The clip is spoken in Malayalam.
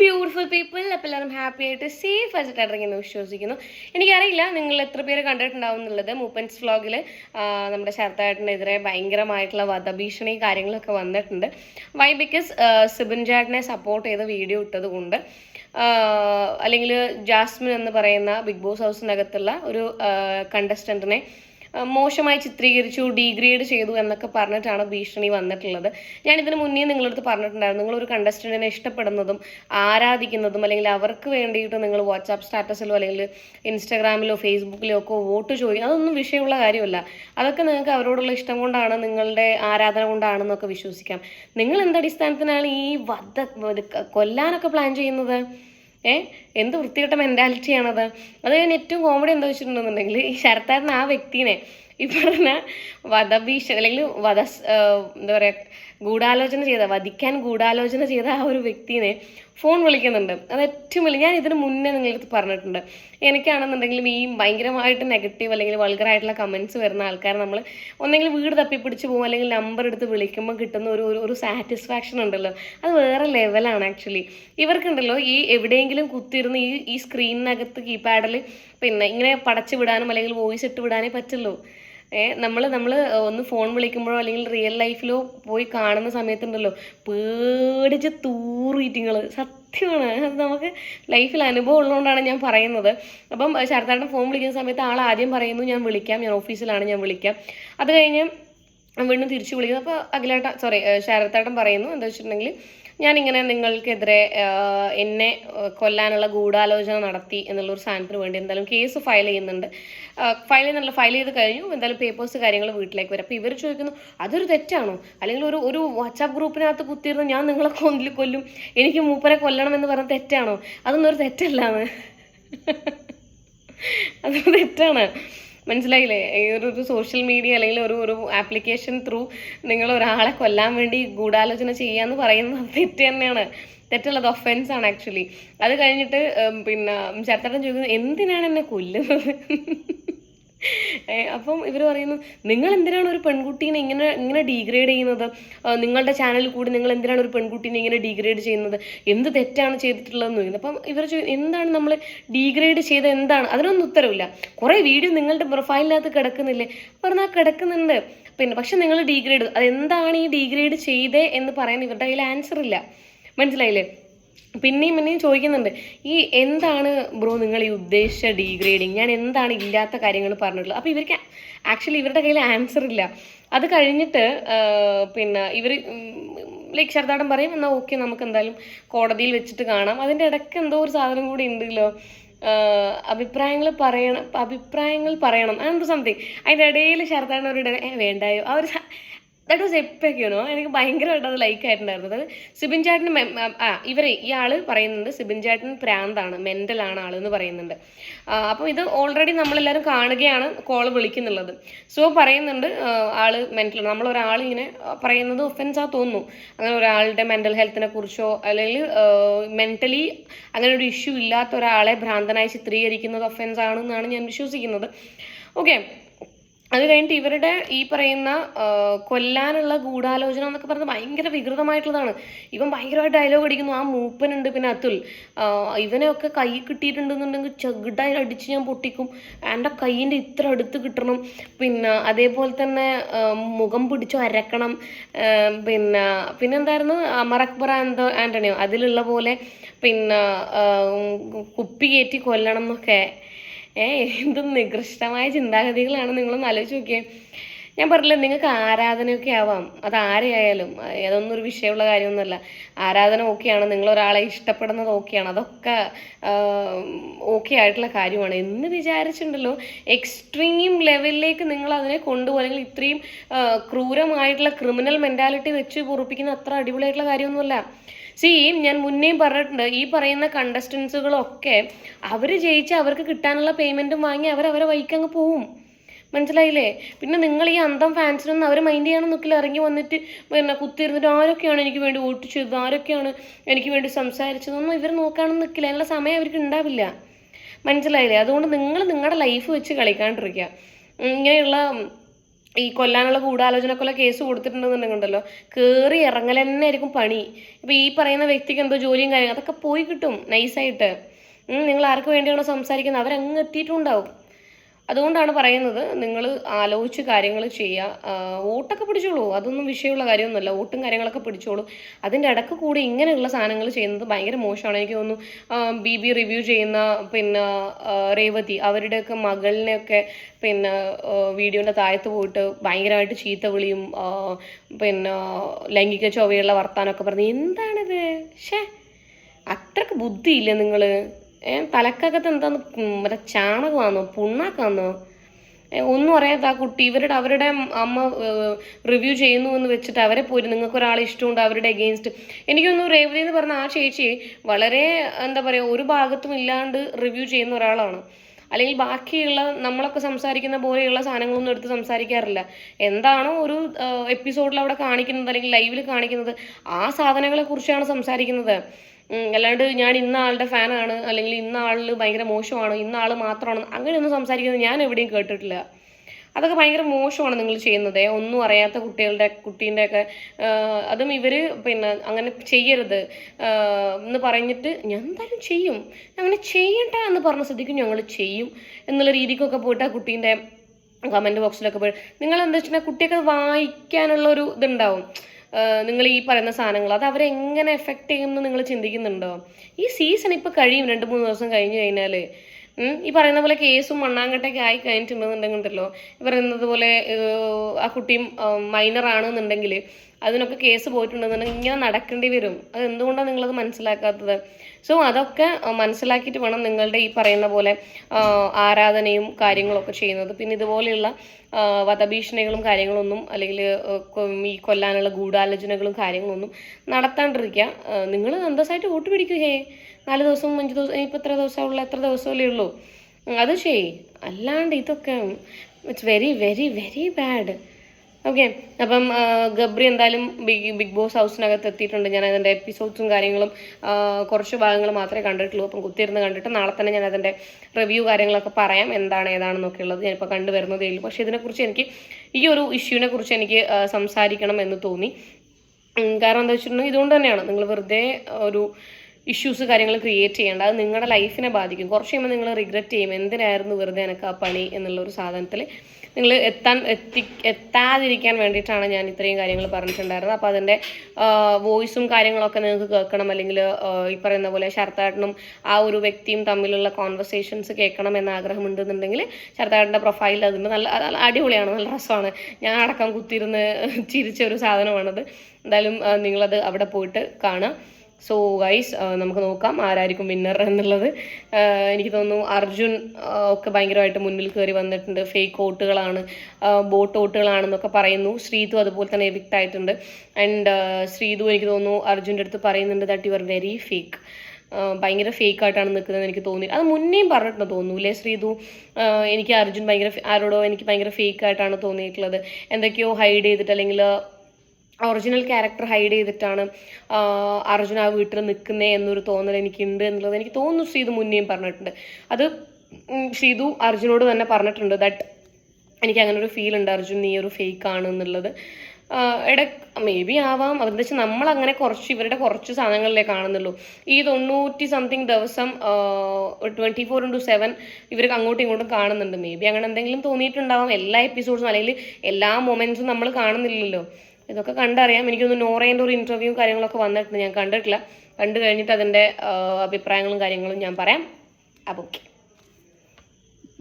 ബ്യൂട്ടിഫുൾ പീപ്പിൾ അപ്പോൾ എല്ലാവരും ഹാപ്പി ആയിട്ട് സേഫ് ആയിട്ട് ഇറങ്ങിയെന്ന് വിശ്വസിക്കുന്നു. എനിക്കറിയില്ല നിങ്ങൾ എത്ര പേര് കണ്ടിട്ടുണ്ടാവും എന്നുള്ളത്. മൂപ്പൻസ് വ്ളോഗിൽ നമ്മുടെ ശരത്തേട്ടനെതിരെ ഭയങ്കരമായിട്ടുള്ള വധഭീഷണി കാര്യങ്ങളൊക്കെ വന്നിട്ടുണ്ട്. വൈ ബിക്കോസ് സിബിൻ ചാട്ടിനെ സപ്പോർട്ട് ചെയ്ത് വീഡിയോ ഇട്ടത് കൊണ്ട് അല്ലെങ്കിൽ ജാസ്മിൻ എന്ന് പറയുന്ന ബിഗ് ബോസ് ഹൗസിനകത്തുള്ള ഒരു കണ്ടസ്റ്റന്റിനെ മോശമായി ചിത്രീകരിച്ചു ഡീഗ്രേഡ് ചെയ്തു എന്നൊക്കെ പറഞ്ഞിട്ടാണ് ഭീഷണി വന്നിട്ടുള്ളത്. ഞാൻ ഇതിന് മുന്നേ നിങ്ങളടുത്ത് പറഞ്ഞിട്ടുണ്ടായിരുന്നു. നിങ്ങൾ ഒരു കണ്ടസ്റ്റന്റിനെ ഇഷ്ടപ്പെടുന്നതും ആരാധിക്കുന്നതും അല്ലെങ്കിൽ അവർക്ക് വേണ്ടിയിട്ട് നിങ്ങൾ വാട്സാപ്പ് സ്റ്റാറ്റസിലോ അല്ലെങ്കിൽ ഇൻസ്റ്റാഗ്രാമിലോ ഫേസ്ബുക്കിലോ ഒക്കെ വോട്ട് ചോദിക്കും. അതൊന്നും വിഷയമുള്ള കാര്യമല്ല. അതൊക്കെ നിങ്ങൾക്ക് അവരോടുള്ള ഇഷ്ടം കൊണ്ടാണ് നിങ്ങളുടെ ആരാധന കൊണ്ടാണെന്നൊക്കെ വിശ്വസിക്കാം. നിങ്ങൾ എന്ത് അടിസ്ഥാനത്തിനാണ് ഈ വധ കൊല്ലാനൊക്കെ പ്ലാൻ ചെയ്യുന്നത്? ഏ? എന്ത് വൃത്തികെട്ട മെന്റാലിറ്റിയാണത് അത് ഞാൻ ഏറ്റവും കോമഡി എന്താ വെച്ചിട്ടുണ്ടെന്നുണ്ടെങ്കിൽ ഈ ശരത്താരൻ ആ വ്യക്തിനെ ഈ പറഞ്ഞ വധഭീഷ അല്ലെങ്കിൽ വധ എന്താ പറയുക ഗൂഢാലോചന ചെയ്ത വധിക്കാൻ ഗൂഢാലോചന ചെയ്ത ആ ഒരു വ്യക്തിനെ ഫോൺ വിളിക്കുന്നുണ്ട്. അത് ഏറ്റവും വലിയ ഞാൻ ഇതിന് മുന്നേ നിങ്ങളടുത്ത് പറഞ്ഞിട്ടുണ്ട്. എനിക്കാണെന്നുണ്ടെങ്കിലും ഈ ഭയങ്കരമായിട്ട് നെഗറ്റീവ് അല്ലെങ്കിൽ വൾഗറായിട്ടുള്ള കമൻസ് വരുന്ന ആൾക്കാർ നമ്മൾ ഒന്നെങ്കിൽ വീട് തപ്പിപ്പിടിച്ച് പോകും അല്ലെങ്കിൽ നമ്പർ എടുത്ത് വിളിക്കുമ്പോൾ കിട്ടുന്ന ഒരു ഒരു സാറ്റിസ്ഫാക്ഷൻ ഉണ്ടല്ലോ. അത് വേറെ ലെവലാണ് ആക്ച്വലി ഇവർക്കുണ്ടല്ലോ ഈ എവിടെയെങ്കിലും കുത്തിയിരുന്ന് ഈ ഈ സ്ക്രീനിനകത്ത് കീപാഡിൽ പിന്നെ ഇങ്ങനെ പടച്ചു വിടാനും അല്ലെങ്കിൽ വോയിസ് ഇട്ട് വിടാനേ പറ്റുള്ളൂ. നമ്മൾ നമ്മൾ ഒന്ന് ഫോൺ വിളിക്കുമ്പോഴോ അല്ലെങ്കിൽ റിയൽ ലൈഫിലോ പോയി കാണുന്ന സമയത്തുണ്ടല്ലോ പേടിച്ച് തൂറിയിട്ടിങ്ങൾ സത്യമാണ്. അത് നമുക്ക് ലൈഫിൽ അനുഭവം ഉള്ളതുകൊണ്ടാണ് ഞാൻ പറയുന്നത്. അപ്പം ശരത്താട്ടൻ ഫോൺ വിളിക്കുന്ന സമയത്ത് ആൾ ആദ്യം പറയുന്നു ഞാൻ വിളിക്കാം ഞാൻ ഓഫീസിലാണ് ഞാൻ വിളിക്കാം. അത് കഴിഞ്ഞ് വീണ്ടും തിരിച്ചു വിളിക്കുന്നു. അപ്പോൾ അഖിലേട്ട സോറി ശരത്തേട്ടൻ പറയുന്നു എന്താ വെച്ചിട്ടുണ്ടെങ്കിൽ ഞാനിങ്ങനെ നിങ്ങൾക്കെതിരെ എന്നെ കൊല്ലാനുള്ള ഗൂഢാലോചന നടത്തി എന്നുള്ളൊരു സാധനത്തിന് വേണ്ടി എന്തായാലും കേസ് ഫയൽ ചെയ്യുന്നുണ്ട്. ഫയൽ ചെയ്യുന്നുള്ള ഫയൽ ചെയ്ത് കഴിഞ്ഞു. എന്തായാലും പേപ്പേഴ്സ് കാര്യങ്ങൾ വീട്ടിലേക്ക് വരും. അപ്പോൾ ഇവർ ചോദിക്കുന്നു അതൊരു തെറ്റാണോ? അല്ലെങ്കിൽ ഒരു ഒരു വാട്സാപ്പ് ഗ്രൂപ്പിനകത്ത് കുത്തിയിരുന്ന് ഞാൻ നിങ്ങളെ കൊന്നിൽ കൊല്ലും എനിക്ക് മൂപ്പരെ കൊല്ലണം എന്ന് പറഞ്ഞ തെറ്റാണോ? അതൊന്നും ഒരു തെറ്റല്ലാന്ന്. അത് തെറ്റാണ്. മനസ്സിലായില്ലേ? ഒരു ഒരു സോഷ്യൽ മീഡിയ അല്ലെങ്കിൽ ഒരു ഒരു ആപ്ലിക്കേഷൻ ത്രൂ നിങ്ങൾ ഒരാളെ കൊല്ലാൻ വേണ്ടി ഗൂഢാലോചന ചെയ്യാന്ന് പറയുന്നത് തെറ്റ് തന്നെയാണ്. തെറ്റുള്ളത് ഒഫൻസ് ആണ് ആക്ച്വലി അത് കഴിഞ്ഞിട്ട് പിന്നെ ചരത്തട്ടൻ ചോദിക്കുന്നത് എന്തിനാണ് എന്നെ കൊല്ലുന്നത്? അപ്പം ഇവർ പറയുന്നു നിങ്ങൾ എന്തിനാണ് ഒരു പെൺകുട്ടീനെ ഇങ്ങനെ ഇങ്ങനെ ഡീഗ്രേഡ് ചെയ്യുന്നത്? നിങ്ങളുടെ ചാനലിൽ കൂടി നിങ്ങൾ എന്തിനാണ് ഒരു പെൺകുട്ടീനെ ഇങ്ങനെ ഡീഗ്രേഡ് ചെയ്യുന്നത്? എന്ത് തെറ്റാണ് ചെയ്തിട്ടുള്ളതെന്ന് ചോദിക്കുന്നത് അപ്പം ഇവർ എന്താണ് നമ്മൾ ഡീഗ്രേഡ് ചെയ്ത എന്താണ്? അതിനൊന്നും ഉത്തരവില്ല. കുറേ വീഡിയോ നിങ്ങളുടെ പ്രൊഫൈലിനകത്ത് കിടക്കുന്നില്ലേ? പറഞ്ഞാൽ കിടക്കുന്നുണ്ട്. പിന്നെ പക്ഷെ നിങ്ങൾ ഡീഗ്രേഡ് അതെന്താണ് ഈ ഡീഗ്രേഡ് ചെയ്തേ എന്ന് പറയാൻ ഇവരുടെ കയ്യിൽ ആൻസർ ഇല്ല. മനസ്സിലായില്ലേ? പിന്നെയും പിന്നെയും ചോദിക്കുന്നുണ്ട് ഈ എന്താണ് ബ്രോ നിങ്ങൾ ഈ ഉദ്ദേശിച്ച ഡീഗ്രേഡിങ് ഞാൻ എന്താണ് ഇല്ലാത്ത കാര്യങ്ങൾ പറഞ്ഞിട്ടുള്ളത്? അപ്പോൾ ഇവർക്ക് ആക്ച്വലി ഇവരുടെ കയ്യിൽ ആൻസർ ഇല്ല. അത് കഴിഞ്ഞിട്ട് പിന്നെ ഇവർ ലൈക്ക് ശരദാടൻ പറയും എന്നാൽ ഓക്കെ നമുക്ക് എന്തായാലും കോടതിയിൽ വെച്ചിട്ട് കാണാം. അതിന്റെ ഇടയ്ക്ക് എന്തോ ഒരു സാധനം കൂടി ഉണ്ടല്ലോ അഭിപ്രായങ്ങൾ പറയണം അഭിപ്രായങ്ങൾ പറയണം അങ്ങനത്തെ സംതിങ് അതിന്റെ ഇടയിൽ ശരദാടൻ ഒരു വേണ്ടായോ? ആ ഒരു ദാറ്റ് വാസ് എപ്പൊക്കെയാണോ എനിക്ക് ഭയങ്കരമായിട്ട് അത് ലൈക്ക് ആയിട്ടുണ്ടായിരുന്നു. അത് സിബിൻ ചാട്ടിന് ആ ഇവരെ ഇയാൾ പറയുന്നുണ്ട് സിബിൻ ചാട്ടിന് പ്രാന്താണ് മെന്റലാണ് ആൾ എന്ന് പറയുന്നുണ്ട്. അപ്പോൾ ഇത് ഓൾറെഡി നമ്മളെല്ലാവരും കാണുകയാണ് കോൾ വിളിക്കുന്നുള്ളത്. സോ പറയുന്നുണ്ട് ആൾ മെന്റൽ നമ്മൾ ഒരാൾ ഇങ്ങനെ പറയുന്നത് ഒഫൻസാ തോന്നുന്നു. അങ്ങനെ ഒരാളുടെ മെന്റൽ ഹെൽത്തിനെ കുറിച്ചോ അല്ലെങ്കിൽ മെന്റലി അങ്ങനെ ഒരു ഇഷ്യൂ ഇല്ലാത്ത ഒരാളെ ഭ്രാന്തനായി ചിത്രീകരിക്കുന്നത് ഒഫൻസ് ആണെന്നാണ് ഞാൻ വിശ്വസിക്കുന്നത്. ഓക്കെ അത് കഴിഞ്ഞിട്ട് ഇവരുടെ ഈ പറയുന്ന കൊല്ലാനുള്ള ഗൂഢാലോചന എന്നൊക്കെ പറഞ്ഞത് ഭയങ്കര വികൃതമായിട്ടുള്ളതാണ്. ഇവൻ ഭയങ്കരമായിട്ട് ഡയലോഗ് അടിക്കുന്നു. ആ മൂപ്പനുണ്ട് പിന്നെ അതുൽ. ഇവനെയൊക്കെ കൈ കിട്ടിയിട്ടുണ്ടെന്നുണ്ടെങ്കിൽ ചെകിടായി അടിച്ച് ഞാൻ പൊട്ടിക്കും. എന്റെ കൈയിന്റെ ഇത്ര അടുത്ത് കിട്ടണം. പിന്നെ അതേപോലെ തന്നെ മുഖം പിടിച്ചു അരക്കണം. പിന്നെ പിന്നെന്തായിരുന്നു? അമർ അക്ബർ ആൻഡോ ആന്റണിയോ. അതിലുള്ള പോലെ പിന്നെ കുപ്പി കയറ്റി കൊല്ലണം എന്നൊക്കെ. ഏ എന്ത് നികൃഷ്ടമായ ചിന്താഗതികളാണ് നിങ്ങളൊന്ന് ആലോചിച്ച് നോക്കിയേ. ഞാൻ പറഞ്ഞില്ല നിങ്ങൾക്ക് ആരാധനയൊക്കെ ആവാം. അത് ആരെയായാലും അതൊന്നും ഒരു വിഷയമുള്ള കാര്യമൊന്നുമല്ല. ആരാധന ഓക്കെയാണ് നിങ്ങൾ ഒരാളെ ഇഷ്ടപ്പെടുന്നത് ഓക്കെയാണ്. അതൊക്കെ ഓക്കെ ആയിട്ടുള്ള കാര്യമാണ്. എന്ന് വിചാരിച്ചിട്ടുണ്ടല്ലോ എക്സ്ട്രീം ലെവലിലേക്ക് നിങ്ങൾ അതിനെ കൊണ്ടുപോകും അല്ലെങ്കിൽ ഇത്രയും ക്രൂരമായിട്ടുള്ള ക്രിമിനൽ മെന്റാലിറ്റി വെച്ച് പൊറുപ്പിക്കുന്ന അത്ര അടിപൊളിയായിട്ടുള്ള കാര്യമൊന്നുമല്ല. സി ഞാൻ മുന്നേയും പറഞ്ഞിട്ടുണ്ട് ഈ പറയുന്ന കണ്ടസ്റ്റൻസുകളൊക്കെ അവർ ജയിച്ച് അവർക്ക് കിട്ടാനുള്ള പേയ്മെന്റും വാങ്ങി അവർ അവരെ വഴിക്കങ്ങ് പോവും. മനസ്സിലായില്ലേ? പിന്നെ നിങ്ങൾ ഈ അന്തം ഫാൻസിനൊന്നും അവർ മൈൻഡ് ചെയ്യണം നിൽക്കില്ല ഇറങ്ങി വന്നിട്ട് പിന്നെ കുത്തിയിരുന്നിട്ട് ആരൊക്കെയാണ് എനിക്ക് വേണ്ടി വോട്ട് ചെയ്തത്? ആരൊക്കെയാണ് എനിക്ക് വേണ്ടി സംസാരിച്ചതൊന്നും ഇവർ നോക്കാനൊന്നും നിൽക്കില്ല അതിനുള്ള സമയം അവർക്ക് ഉണ്ടാവില്ല. മനസ്സിലായില്ലേ? അതുകൊണ്ട് നിങ്ങൾ നിങ്ങളുടെ ലൈഫ് വെച്ച് കളിക്കാണ്ടിരിക്കുക. ഇങ്ങനെയുള്ള ഈ കൊല്ലാനുള്ള ഗൂഢാലോചനക്കുള്ള കേസ് കൊടുത്തിട്ടുണ്ടെന്നുണ്ടെങ്കിലോ കയറി ഇറങ്ങൽ തന്നെ ആയിരിക്കും പണി. ഇപ്പൊ ഈ പറയുന്ന വ്യക്തിക്ക് എന്തോ ജോലിയും കാര്യങ്ങളും അതൊക്കെ പോയി കിട്ടും. നൈസായിട്ട് നിങ്ങൾ ആർക്ക് വേണ്ടിയാണോ സംസാരിക്കുന്നത്? അവരങ്ങ് എത്തിയിട്ടുണ്ടാവും. അതുകൊണ്ടാണ് പറയുന്നത് നിങ്ങൾ ആലോചിച്ച് കാര്യങ്ങൾ ചെയ്യുക വോട്ടൊക്കെ പിടിച്ചോളൂ. അതൊന്നും വിഷയമുള്ള കാര്യമൊന്നുമല്ല. വോട്ടും കാര്യങ്ങളൊക്കെ പിടിച്ചോളൂ. അതിന്റെ ഇടയ്ക്ക് കൂടി ഇങ്ങനെയുള്ള സാധനങ്ങൾ ചെയ്യുന്നത് ഭയങ്കര മോശമാണ്. എനിക്ക് തോന്നുന്നു ബി ബി റിവ്യൂ ചെയ്യുന്ന പിന്നെ രേവതി അവരുടെയൊക്കെ മകളിനെയൊക്കെ പിന്നെ വീഡിയോന്റെ താഴത്ത് പോയിട്ട് ഭയങ്കരമായിട്ട് ചീത്ത വിളിയും പിന്നെ ലൈംഗിക ചൊവ്വയുള്ള വർത്താനമൊക്കെ പറഞ്ഞ്. എന്താണിത്? ഷേ അത്രയ്ക്ക് ബുദ്ധിയില്ല നിങ്ങൾ ഏ തലക്കകത്ത് എന്താന്ന് മറ്റേ ചാണകമാണോ പുണ്ണാക്കാന്നോ? ഒന്നും അറിയാത്ത ആ കുട്ടി ഇവരുടെ അവരുടെ അമ്മ റിവ്യൂ ചെയ്യുന്നു എന്ന് വെച്ചിട്ട് അവരെ പോയി നിങ്ങൾക്ക് ഒരാളെ ഇഷ്ടമുണ്ട് അവരുടെ എഗെയിൻസ്റ്റ് എനിക്കൊന്നും രേവതി എന്ന് പറഞ്ഞ ആ ചേച്ചി വളരെ എന്താ പറയുക ഒരു ഭാഗത്തും ഇല്ലാണ്ട് റിവ്യൂ ചെയ്യുന്ന ഒരാളാണ്. അല്ലെങ്കിൽ ബാക്കിയുള്ള നമ്മളൊക്കെ സംസാരിക്കുന്ന പോലെയുള്ള സാധനങ്ങളൊന്നും എടുത്ത് സംസാരിക്കാറില്ല. എന്താണോ ഒരു എപ്പിസോഡിൽ അവിടെ കാണിക്കുന്നത് അല്ലെങ്കിൽ ലൈവിൽ കാണിക്കുന്നത് ആ സാധനങ്ങളെ കുറിച്ചാണ് സംസാരിക്കുന്നത്. അല്ലാണ്ട് ഞാൻ ഇന്ന ആളുടെ ഫാനാണ് അല്ലെങ്കിൽ ഇന്ന ആളിൽ ഭയങ്കര മോശമാണ് ഇന്ന ആൾ മാത്രമാണ് അങ്ങനെയൊന്നും സംസാരിക്കുന്നത് ഞാൻ എവിടെയും കേട്ടിട്ടില്ല. അതൊക്കെ ഭയങ്കര മോശമാണ് നിങ്ങൾ ചെയ്യുന്നത്. ഒന്നും അറിയാത്ത കുട്ടികളുടെ കുട്ടീന്റെ ഒക്കെ അതും ഇവർ പിന്നെ അങ്ങനെ ചെയ്യരുത്. എന്ന് പറഞ്ഞിട്ട് ഞാൻ എന്തായാലും ചെയ്യും. അങ്ങനെ ചെയ്യണ്ട എന്ന് പറഞ്ഞ ശ്രദ്ധിക്കും ഞങ്ങൾ ചെയ്യും. എന്നുള്ള രീതിക്കൊക്കെ പോയിട്ട് ആ കുട്ടീന്റെ കമന്റ് ബോക്സിലൊക്കെ പോയി. നിങ്ങൾ എന്താ വെച്ചിട്ടുണ്ടെങ്കിൽ കുട്ടിയൊക്കെ വായിക്കാനുള്ള ഒരു ഇതുണ്ടാവും. നിങ്ങൾ ഈ പറയുന്ന സാധനങ്ങൾ അത് അവരെ എങ്ങനെ എഫക്റ്റ് ചെയ്യുമെന്ന് നിങ്ങൾ ചിന്തിക്കുന്നുണ്ടോ? ഈ സീസൺ ഇപ്പോൾ കഴിയും രണ്ട് മൂന്ന് ദിവസം കഴിഞ്ഞ് കഴിഞ്ഞാൽ ഈ പറയുന്ന പോലെ കേസും മണ്ണാങ്കട്ടൊക്കെ ആയി കഴിഞ്ഞിട്ടുണ്ടെന്നുണ്ടെങ്കിൽ ഉണ്ടല്ലോ. പറയുന്നത് പോലെ ആ കുട്ടിയും മൈനർ ആണെന്നുണ്ടെങ്കിൽ അതിനൊക്കെ കേസ് പോയിട്ടുണ്ടെന്നുണ്ടെങ്കിൽ ഇങ്ങനെ നടക്കേണ്ടി വരും. അത് എന്തുകൊണ്ടാണ് നിങ്ങളത് മനസ്സിലാക്കാത്തത്? സോ അതൊക്കെ മനസ്സിലാക്കിയിട്ട് വേണം നിങ്ങളുടെ ഈ പറയുന്ന പോലെ ആരാധനയും കാര്യങ്ങളൊക്കെ ചെയ്യുന്നത്. പിന്നെ ഇതുപോലെയുള്ള വധഭീഷണികളും കാര്യങ്ങളൊന്നും അല്ലെങ്കിൽ ഈ കൊല്ലാനുള്ള ഗൂഢാലോചനകളും കാര്യങ്ങളൊന്നും നടത്താണ്ടിരിക്കുക. നിങ്ങൾ അന്തസ്സായിട്ട് വോട്ട് പിടിക്കുക ഹേ നാല് ദിവസവും അഞ്ച് ദിവസം ഇപ്പം എത്ര ദിവസമുള്ള എത്ര ദിവസമല്ലേ ഉള്ളൂ? അത് ചെയ് അല്ലാണ്ട് ഇതൊക്കെ it's very very very bad okay അപ്പം ഗബ്രി എന്തായാലും ബിഗ് ബിഗ് ബോസ് ഹൗസിനകത്ത് എത്തിയിട്ടുണ്ട്. ഞാൻ അതിന്റെ എപ്പിസോഡ്സും കാര്യങ്ങളും കുറച്ച് ഭാഗങ്ങൾ മാത്രമേ കണ്ടിട്ടുള്ളൂ. അപ്പം കുത്തിയിരുന്ന് കണ്ടിട്ട് നാളെ തന്നെ ഞാൻ അതിന്റെ റിവ്യൂ കാര്യങ്ങളൊക്കെ പറയാം. എന്താണ് ഏതാണെന്നൊക്കെ ഉള്ളത് ഞാനിപ്പോൾ കണ്ടുവരുന്നതേ ഉള്ളൂ. പക്ഷേ ഇതിനെക്കുറിച്ച് എനിക്ക് ഈ ഒരു ഇഷ്യൂവിനെ കുറിച്ച് എനിക്ക് സംസാരിക്കണം എന്ന് തോന്നി. കാരണം എന്താ വെച്ചിട്ടുണ്ടെങ്കിൽ ഇതുകൊണ്ട് തന്നെയാണ്. നിങ്ങൾ വെറുതെ ഒരു ഇഷ്യൂസ് കാര്യങ്ങൾ ക്രിയേറ്റ് ചെയ്യേണ്ട. അത് നിങ്ങളുടെ ലൈഫിനെ ബാധിക്കും. കുറച്ച് കഴിയുമ്പോൾ നിങ്ങൾ റിഗ്രറ്റ് ചെയ്യും. എന്തിനായിരുന്നു വെറുതെ എനിക്ക് ആ പണി എന്നുള്ള ഒരു സാധനത്തിൽ നിങ്ങൾ എത്താൻ എത്തി എത്താതിരിക്കാൻ വേണ്ടിയിട്ടാണ് ഞാൻ ഇത്രയും കാര്യങ്ങൾ പറഞ്ഞിട്ടുണ്ടായിരുന്നത്. അപ്പോൾ അതിന്റെ വോയിസും കാര്യങ്ങളൊക്കെ നിങ്ങൾക്ക് കേൾക്കണം. അല്ലെങ്കിൽ ഈ പറയുന്ന പോലെ ശരത്താട്ടനും ആ ഒരു വ്യക്തിയും തമ്മിലുള്ള കോൺവെർസേഷൻസ് കേൾക്കണം എന്ന ആഗ്രഹമുണ്ടെന്നുണ്ടെങ്കിൽ ശരത്താട്ടന്റെ പ്രൊഫൈൽ അതിന്റെ നല്ല നല്ല അടിപൊളിയാണ്. നല്ല രസമാണ്. ഞാൻ അടക്കം കുത്തിയിരുന്ന് ചിരിച്ച ഒരു സാധനമാണത്. എന്തായാലും നിങ്ങളത് അവിടെ പോയിട്ട് കാണുക. സോ ഗൈസ് നമുക്ക് നോക്കാം ആരായിരിക്കും വിന്നർ എന്നുള്ളത്. എനിക്ക് തോന്നുന്നു അർജുൻ ഒക്കെ ഭയങ്കരമായിട്ട് മുന്നിൽ കയറി വന്നിട്ടുണ്ട്. ഫേക്ക് വോട്ടുകളാണ് ബോട്ട് വോട്ടുകളാണെന്നൊക്കെ പറയുന്നു. ശ്രീതു അതുപോലെ തന്നെ എവിക്റ്റ് ആയിട്ടുണ്ട്. ആൻഡ് ശ്രീതു എനിക്ക് തോന്നുന്നു അർജുന്റെ അടുത്ത് പറയുന്നുണ്ട് that you are very fake ഭയങ്കര ഫേക്ക് ആയിട്ടാണ് നിൽക്കുന്നത് എനിക്ക് തോന്നി അത് മുന്നേയും പറഞ്ഞിട്ടുണ്ട് തോന്നൂലേ ശ്രീതു? എനിക്ക് അർജുൻ ഭയങ്കര ആരോടോ എനിക്ക് ഭയങ്കര ഫേക്ക് ആയിട്ടാണ് തോന്നിയിട്ടുള്ളത്. എന്തൊക്കെയോ ഹൈഡ് ചെയ്തിട്ട് അല്ലെങ്കിൽ ഒറിജിനൽ ക്യാരക്ടർ ഹൈഡ് ചെയ്തിട്ടാണ് അർജുൻ ആ വീട്ടിൽ നിൽക്കുന്നേ എന്നൊരു തോന്നൽ എനിക്കുണ്ട് എന്നുള്ളത് എനിക്ക് തോന്നുന്നു ശ്രീതു മുന്നേയും പറഞ്ഞിട്ടുണ്ട്. അത് സീതു അർജുനോട് തന്നെ പറഞ്ഞിട്ടുണ്ട് ദാറ്റ് എനിക്ക് അങ്ങനെ ഒരു ഫീൽ ഉണ്ട് അർജുൻ നീ ഒരു ഫേക്ക് ആണ് എന്നുള്ളത്. ഇട മേ ബി ആവാം. അതെന്താ വെച്ചാൽ നമ്മൾ അങ്ങനെ കുറച്ച് ഇവരുടെ കുറച്ച് സാധനങ്ങളിലേ കാണുന്നുള്ളൂ. ഈ തൊണ്ണൂറ്റി സംതിങ് ദിവസം ട്വന്റി ഫോർ ഇന്റു സെവൻ ഇവർക്ക് അങ്ങോട്ടും ഇങ്ങോട്ടും കാണുന്നുണ്ട്. മേ ബി അങ്ങനെ എന്തെങ്കിലും തോന്നിയിട്ടുണ്ടാവാം. എല്ലാ എപ്പിസോഡ്സും അല്ലെങ്കിൽ എല്ലാ മൊമെന്റ്സും നമ്മൾ കാണുന്നില്ലല്ലോ. ഇതൊക്കെ കണ്ടറിയാം. എനിക്കൊന്ന് നോറേന്റെ ഒരു ഇന്റർവ്യൂ കാര്യങ്ങളൊക്കെ വന്നിട്ടുണ്ട്. ഞാൻ കണ്ടിട്ടില്ല. കണ്ടു കഴിഞ്ഞിട്ട് അതിന്റെ അഭിപ്രായങ്ങളും കാര്യങ്ങളും ഞാൻ പറയാം. അപ്പോൾ ഓക്കെ